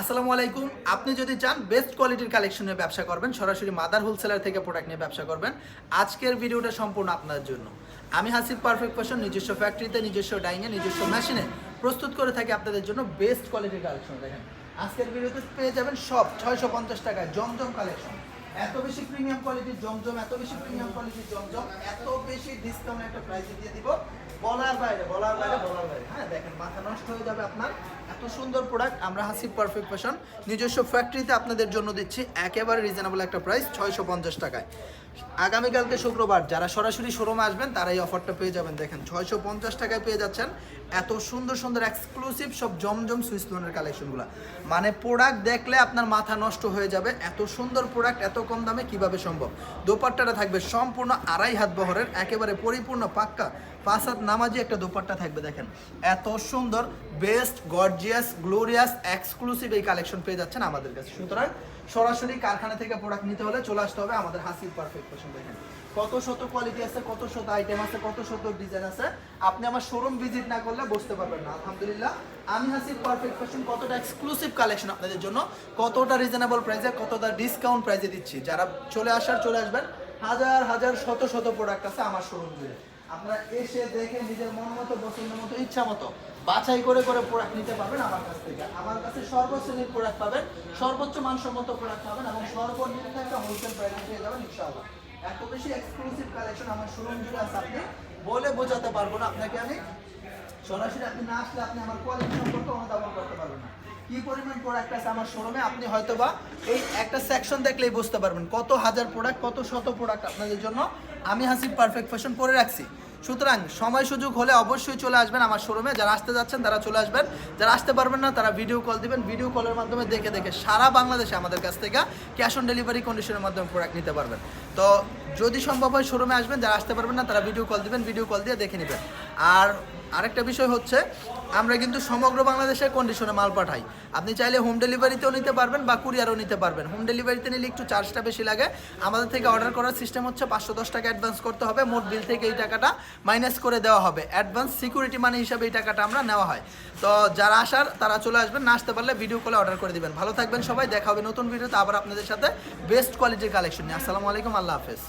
আসসালামু আলাইকুম। আপনি যদি চান বেস্ট কোয়ালিটির কালেকশনের ব্যবসা করবেন, সরাসরি মাদার হোলসেলার থেকে প্রোডাক্ট নিয়ে ব্যবসা করবেন। আজকের ভিডিওটা সম্পূর্ণ আপনার জন্য। আমি হাসিব পারফেক্ট ফ্যাশন নিজস্ব ফ্যাক্টরিতে নিজস্ব ডাইনে নিজস্ব মেশিনে প্রস্তুত করে থাকি আপনাদের জন্য বেস্ট কোয়ালিটির কালেকশন দেখেন, আজকের ভিডিওতে পেয়ে যাবেন সব ছয়শো পঞ্চাশ টাকায় জমজম কালেকশন এত বেশি প্রিমিয়াম কোয়ালিটির জমজম, এত বেশি প্রিমিয়াম কোয়ালিটির জমজম, এত বেশি ডিসকাউন্ট একটা প্রাইসে দিয়ে দিব। বলার বাইরে বলার বাইরে বলার বাইরে। হ্যাঁ দেখেন, মাথা নষ্ট হয়ে যাবে আপনার। এত সুন্দর প্রোডাক্ট আমরা হাসিব পারফেক্ট ফ্যাশন নিজস্ব ফ্যাক্টরিতে আপনাদের জন্য দিচ্ছি একেবারে রিজনেবল একটা প্রাইস ছয়শো পঞ্চাশ টাকায়। আগামীকালকে শুক্রবার, যারা সরাসরি শোরুমে আসবেন তারা এই অফারটা পেয়ে যাবেন। দেখেন, ছয়শো পঞ্চাশ টাকায় পেয়ে যাচ্ছেন। এত সুন্দর সুন্দর এক্সক্লুসিভ সব জমজম সুইস লোনের কালেকশনগুলো মানে প্রোডাক্ট দেখলে আপনার মাথা নষ্ট হয়ে যাবে। এত সুন্দর প্রোডাক্ট এত কম দামে কীভাবে সম্ভব? দোপাট্টাটা থাকবে সম্পূর্ণ আড়াই হাত বহরের, একেবারে পরিপূর্ণ পাক্কা। পাঁচ হাত নামাজি একটা দোপাট্টা থাকবে, দেখেন। এত সুন্দর বেস্ট গর্জিয়াস, গ্লোরিয়াস এক্সক্লুসিভ এই কালেকশন পেয়ে যাচ্ছেন আমাদের কাছে। সুতরাং সরাসরি কারখানা থেকে প্রোডাক্ট নিতে হলে চলে আসতে হবে আমাদের হাসির পারফেক্ট ফ্যাশন দেখেন। কত শত কোয়ালিটি আছে, কত শত আইটেম আছে, কত শত ডিজাইন আছে, আপনি আমার শোরুম ভিজিট না করলে বুঝতে পারবেন না। আলহামদুলিল্লাহ, আমি হাসির পারফেক্ট ফ্যাশন কতটা এক্সক্লুসিভ কালেকশন আপনাদের জন্য, কতটা রিজনেবল প্রাইসে কতটা ডিসকাউন্ট প্রাইসে দিচ্ছি। যারা চলে আসার, চলে আসবেন, হাজার হাজার, শত শত প্রোডাক্ট আছে আমার শোরুম জুড়ে আপনারা এসে দেখে নিজের মন মতো পছন্দ মতো, ইচ্ছা মতো বাছাই করে করে প্রোডাক্ট নিতে পারবেন আমার কাছ থেকে। আমার কাছে সর্বশ্রেণীর প্রোডাক্ট পাবেন, সর্বোচ্চ মানসম্মত প্রোডাক্ট পাবেন এবং সর্বনিম্ন একটা হোলসেল প্রাইসে পেয়ে যাবেন, ইনশাআল্লাহ। এত বেশি এক্সক্লুসিভ কালেকশন আমার শোরুম জুড়ে আছে আপনি বলে বোঝাতে পারব না আপনাকে আমি। সরাসরি আপনি না আসলে আপনি আমার কোয়ালিটি সম্পর্কে অনুধাবন করতে পারবেন না। কি পরিমাণ প্রোডাক্ট আছে আমার শোরুমে আপনি হয়তোবা এই একটা সেকশন দেখলেই বুঝতে পারবেন কত হাজার প্রোডাক্ট কত শত প্রোডাক্ট আপনাদের জন্য আমি হাসিব পারফেক্ট ফ্যাশন করে রাখছি। সুতরাং সময় সুযোগ হলে অবশ্যই চলে আসবেন আমার শোরুমে যারা আসতে যাচ্ছেন, তারা চলে আসবেন। যারা আসতে পারবেন না, তারা ভিডিও কল দিবেন। ভিডিও কলের মাধ্যমে দেখে দেখে সারা বাংলাদেশে আমাদের কাছ থেকে ক্যাশ অন ডেলিভারি কন্ডিশনের মাধ্যমে প্রোডাক্ট নিতে পারবেন। তো যদি সম্ভব হয় শোরুমে আসবেন, যারা আসতে পারবেন না, তারা ভিডিও কল দিবেন। ভিডিও কল দিয়ে দেখে নেবেন। আর আরেকটা বিষয় হচ্ছে, আমরা কিন্তু সমগ্র বাংলাদেশের কন্ডিশনে মাল পাঠাই। আপনি চাইলে হোম ডেলিভারিতেও নিতে পারবেন বা কুরিয়ারও নিতে পারবেন। হোম ডেলিভারিতে নিলে একটু চার্জটা বেশি লাগে। আমাদের থেকে অর্ডার করার সিস্টেম হচ্ছে পাঁচশো দশ টাকা অ্যাডভান্স করতে হবে। মোট বিল থেকে এই টাকাটা মাইনাস করে দেওয়া হবে। অ্যাডভান্স সিকিউরিটি মানি হিসাবে এই টাকাটা আমরা নেওয়া হয়। তো যারা আসার, তারা চলে আসবেন। না আসতে পারলে ভিডিও কলে অর্ডার করে দিবেন। ভালো থাকবেন সবাই। দেখা হবে নতুন ভিডিওতে আবার আপনাদের সাথে বেস্ট কোয়ালিটির কালেকশন নিয়ে। আসসালামু আলাইকুম। আল্লাহ হাফেজ।